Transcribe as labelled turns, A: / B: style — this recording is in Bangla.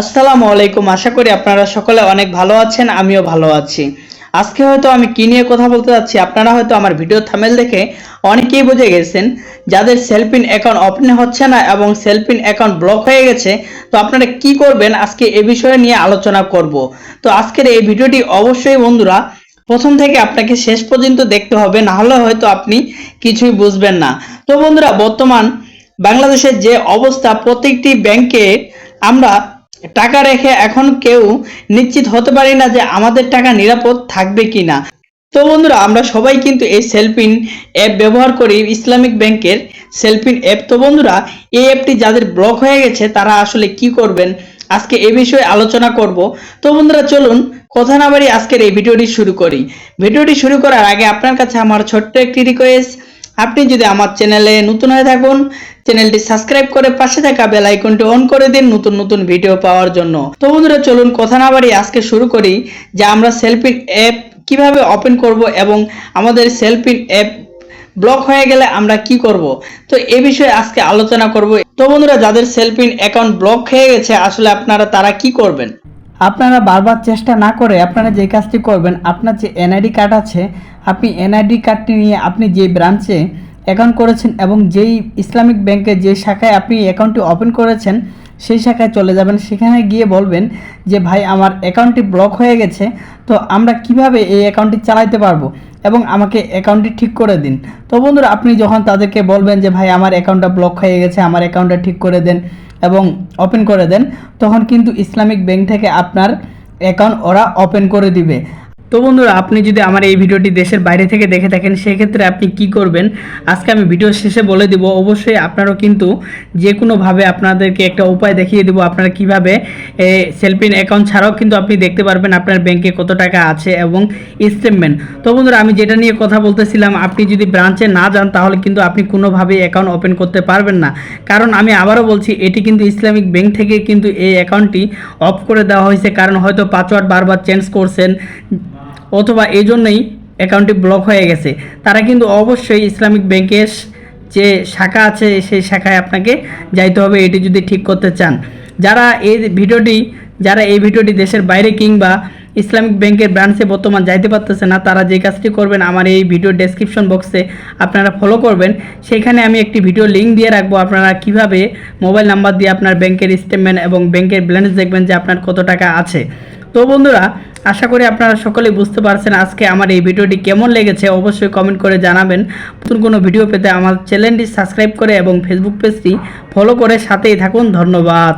A: আসসালামু আলাইকুম। আশা করি আপনারা সকলে অনেক ভালো আছেন, আমিও ভালো আছি। আজকে হয়তো আমি কি নিয়ে কথা বলতে যাচ্ছি, আপনারা হয়তো আমার ভিডিও থামেল দেখে অনেকেই বুঝে গেছেন, যাদের সেলফিন অ্যাকাউন্ট ওপেন হচ্ছে না এবং সেলফিন অ্যাকাউন্ট ব্লক হয়ে গেছে, তো আপনারা কি করবেন আজকে এ বিষয়ে নিয়ে আলোচনা করব। তো আজকের এই ভিডিওটি অবশ্যই বন্ধুরা, প্রথম থেকে আপনাকে শেষ পর্যন্ত দেখতে হবে, না হলে হয়তো আপনি কিছুই বুঝবেন না। তো বন্ধুরা, বর্তমান বাংলাদেশের যে অবস্থা, প্রত্যেকটি ব্যাংকে আমরা টাকা রেখে এখন কেউ নিশ্চিত হতে পারি না যে আমাদের টাকা নিরাপদ থাকবে কিনা। তো বন্ধুরা, আমরা সবাই কিন্তু এই সেলফিন অ্যাপ ব্যবহার করি, ইসলামিক ব্যাংকের সেলফিন অ্যাপ। তো বন্ধুরা, এই অ্যাপটি যাদের ব্লক হয়ে গেছে, তারা আসলে কি করবেন? আজকে এ বিষয়ে আলোচনা করব। তো বন্ধুরা, চলুন কথা না বাড়ি আজকের এই ভিডিওটি শুরু করি। ভিডিওটি শুরু করার আগে আপনার কাছে আমার ছোট্ট একটি রিকোয়েস্ট আপনি যদি আমার চ্যানেলে নতুন হয়ে থাকুন চ্যানেলটি সাবস্ক্রাইব করে পাশে থাকা বেল আইকনটি অন করে দিন নতুন নতুন ভিডিও পাওয়ার জন্য। তো বন্ধুরা, চলুন কথা না বাড়ি আজকে শুরু করি যে আমরা সেলফি অ্যাপ কীভাবে ওপেন করব এবং আমাদের সেলফি অ্যাপ ব্লক হয়ে গেলে আমরা কি করব। তো এ বিষয়ে আজকে আলোচনা করব। তো বন্ধুরা, যাদের সেলফিন অ্যাকাউন্ট ব্লক হয়ে গেছে, আসলে আপনারা তারা কি করবেন? আপনারা বারবার চেষ্টা না করে আপনারা যে কাজটি করবেন, আপনার যে এনআইডি কার্ড আছে, আপনি এনআইডি কার্ডটি নিয়ে আপনি যে ব্রাঞ্চে অ্যাকাউন্ট করেছেন এবং যেই ইসলামিক ব্যাংকে যে শাখায় আপনি অ্যাকাউন্টটি ওপেন করেছেন, সেই শাখায় চলে যাবেন। সেখানে গিয়ে বলবেন যে, ভাই, আমার অ্যাকাউন্টটি ব্লক হয়ে গেছে, তো আমরা কীভাবে এই অ্যাকাউন্টটি চালাতে পারব? এবং আমাকে অ্যাকাউন্টটি ঠিক করে দিন। তো বন্ধুরা, আপনি যখন তাদেরকে বলবেন যে, ভাই, আমার অ্যাকাউন্টটা ব্লক হয়ে গেছে, আমার অ্যাকাউন্টটা ঠিক করে দেন এবং ওপেন করে দেন, তখন কিন্তু ইসলামিক ব্যাংক থেকে আপনার অ্যাকাউন্ট ওরা ওপেন করে দিবে। তো বন্ধুরা, আপনি যদি আমার এই ভিডিওটি দেশের বাইরে থেকে দেখে থাকেন, সেক্ষেত্রে আপনি কি করবেন? আজকে আমি ভিডিও শেষে বলে দিব, অবশ্যই আপনারও কিন্তু যে কোনোভাবে আপনাদেরকে একটা উপায় দেখিয়ে দেবো, আপনারা কীভাবে সেলফিন অ্যাকাউন্ট ছাড়াও কিন্তু আপনি দেখতে পারবেন আপনার ব্যাংকে কত টাকা আছে এবং স্টেটমেন্ট। তো বন্ধুরা, আমি যেটা নিয়ে কথা বলতেছিলাম, আপনি যদি ব্রাঞ্চে না যান, তাহলে কিন্তু আপনি কোনোভাবেই অ্যাকাউন্ট ওপেন করতে পারবেন না। কারণ আমি আবারও বলছি, এটি কিন্তু ইসলামিক ব্যাংক থেকে কিন্তু এই অ্যাকাউন্টটি অফ করে দেওয়া হয়েছে, কারণ হয়তো পাসওয়ার্ড বারবার চেঞ্জ করছেন। অথবা এই জন্যই অ্যাকাউন্টটি ব্লক হয়ে গেছে। তারা কিন্তু অবশ্যই ইসলামিক ব্যাংকের যে শাখা আছে, সেই শাখায় আপনাকে যাইতে হবে, এটি যদি ঠিক করতে চান। যারা এই ভিডিওটি, যারা এই ভিডিওটি দেশের বাইরে কিংবা ইসলামিক ব্যাংকের ব্রাঞ্চে বর্তমান যাইতে পারতেছে না, তারা যে কাজটি করবেন, আমার এই ভিডিও ডেসক্রিপশন বক্সে আপনারা ফলো করবেন। সেখানে আমি একটি ভিডিও লিঙ্ক দিয়ে রাখব, আপনারা কীভাবে মোবাইল নাম্বার দিয়ে আপনার ব্যাংকের স্টেটমেন্ট এবং ব্যাংকের ব্যালেন্স দেখবেন যে আপনার কত টাকা আছে। তো বন্ধুরা আশা করি আপনারা সকলেই বুঝতে পারছেন আজকে আমার এই ভিডিওটি কেমন লেগেছে। অবশ্যই কমেন্ট করে জানাবেন। নতুন কোনো ভিডিও পেতে আমার চ্যানেলটি সাবস্ক্রাইব করে এবং ফেসবুক পেজটি ফলো করে সাথেই থাকুন। ধন্যবাদ।